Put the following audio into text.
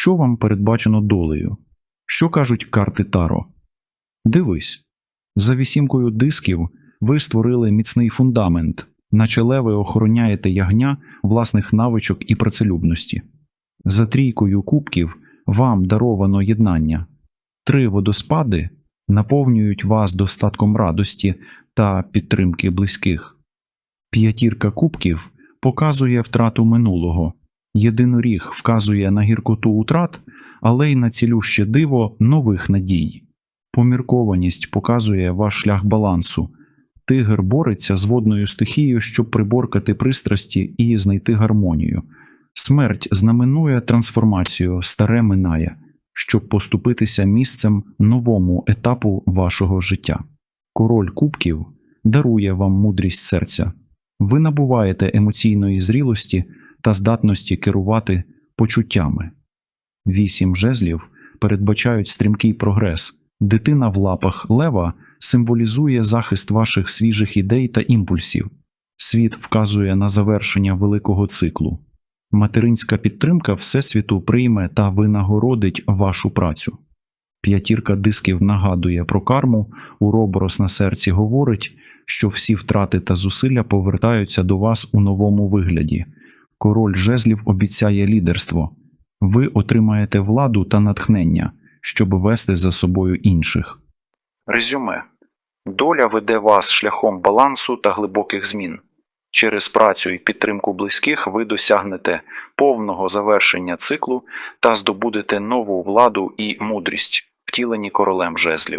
Що вам передбачено долею? Що кажуть карти Таро? Дивись. За вісімкою дисків ви створили міцний фундамент, наче леви охороняєте ягня власних навичок і працелюбності. За трійкою кубків вам даровано єднання. Три водоспади наповнюють вас достатком радості та підтримки близьких. П'ятірка кубків показує втрату минулого. Єдиноріг вказує на гіркоту утрат, але й на цілюще диво нових надій. Поміркованість показує ваш шлях балансу. Тигр бореться з водною стихією, щоб приборкати пристрасті і знайти гармонію. Смерть знаменує трансформацію, старе минає, щоб поступитися місцем новому етапу вашого життя. Король кубків дарує вам мудрість серця. Ви набуваєте емоційної зрілості та здатності керувати почуттями. Вісім жезлів передбачають стрімкий прогрес. Дитина в лапах лева символізує захист ваших свіжих ідей та імпульсів. Світ вказує на завершення великого циклу. Материнська підтримка Всесвіту прийме та винагородить вашу працю. П'ятірка дисків нагадує про карму, уроборос на серці говорить, що всі втрати та зусилля повертаються до вас у новому вигляді. Король жезлів обіцяє лідерство. Ви отримаєте владу та натхнення, щоб вести за собою інших. Резюме Доля веде вас шляхом балансу та глибоких змін. Через працю і підтримку близьких ви досягнете повного завершення циклу та здобудете нову владу і мудрість, втілені королем жезлів.